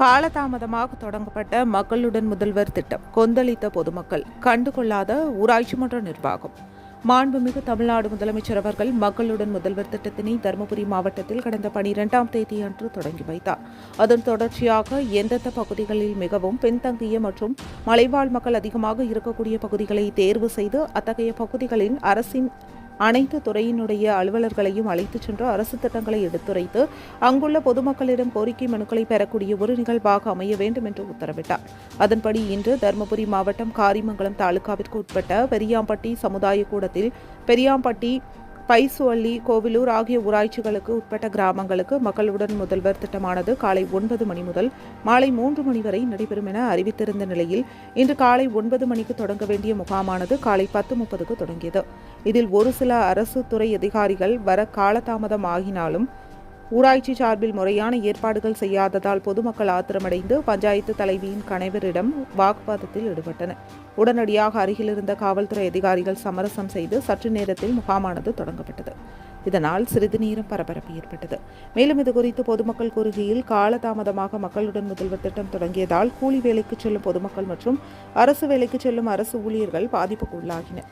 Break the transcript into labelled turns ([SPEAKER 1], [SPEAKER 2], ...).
[SPEAKER 1] காலதாமதமாக தொடங்கப்பட்ட மக்களுடன் முதல்வர் திட்டம் கொந்தளித்த பொதுமக்கள் கண்டுகொள்ளாத ஊராட்சி மன்ற நிர்வாகம். மாண்புமிகு தமிழ்நாடு முதலமைச்சர் அவர்கள் மக்களுடன் முதல்வர் திட்டத்தினை தருமபுரி மாவட்டத்தில் கடந்த பனிரெண்டாம் தேதி அன்று தொடங்கி வைத்தார். அதன் தொடர்ச்சியாக எந்தெந்த பகுதிகளில் மிகவும் பின்தங்கிய மற்றும் மலைவாழ் மக்கள் அதிகமாக இருக்கக்கூடிய பகுதிகளை தேர்வு செய்து அத்தகைய பகுதிகளின் அரசின் அனைத்து துறையினுடைய அலுவலர்களையும் அழைத்துச் சென்று அரசு திட்டங்களை எடுத்துரைத்து அங்குள்ள பொதுமக்களிடம் கோரிக்கை மனுக்களை பெறக்கூடிய ஒரு நிகழ்வாக அமைய வேண்டும் என்று உத்தரவிட்டார். அதன்படி இன்று தருமபுரி மாவட்டம் காரிமங்கலம் தாலுகாவிற்கு உட்பட்ட பெரியாம்பட்டி சமுதாய கூடத்தில் பெரியாம்பட்டி பைசுவள்ளி கோவிலூர் ஆகிய ஊராட்சிகளுக்கு உட்பட்ட கிராமங்களுக்கு மக்களுடன் முதல்வர் திட்டமானது காலை ஒன்பது மணி முதல் மாலை மூன்று மணி வரை நடைபெறும் என அறிவித்திருந்த நிலையில் இன்று காலை ஒன்பது மணிக்கு தொடங்க வேண்டிய முகாமானது காலை பத்து முப்பதுக்கு தொடங்கியது. இதில் ஒரு சில அரசு துறை அதிகாரிகள் வர காலதாமதம் ஆகினாலும் ஊராட்சி சார்பில் முறையான ஏற்பாடுகள் செய்யாததால் பொதுமக்கள் ஆத்திரமடைந்து பஞ்சாயத்து தலைவியின் கணவரிடம் வாக்குவாதத்தில் ஈடுபட்டனர். உடனடியாக அருகிலிருந்த காவல்துறை அதிகாரிகள் சமரசம் செய்து சற்று நேரத்தில் முகாமானது தொடங்கப்பட்டது. இதனால் சிறிது நேரம் பரபரப்பு ஏற்பட்டது. மேலும் இதுகுறித்து பொதுமக்கள் கூறுகையில் காலதாமதமாக மக்களுடன் முதல்வர் திட்டம் தொடங்கியதால் கூலி வேலைக்கு செல்லும் பொதுமக்கள் மற்றும் அரசு வேலைக்கு செல்லும் அரசு ஊழியர்கள் பாதிப்புக்கு உள்ளாகினர்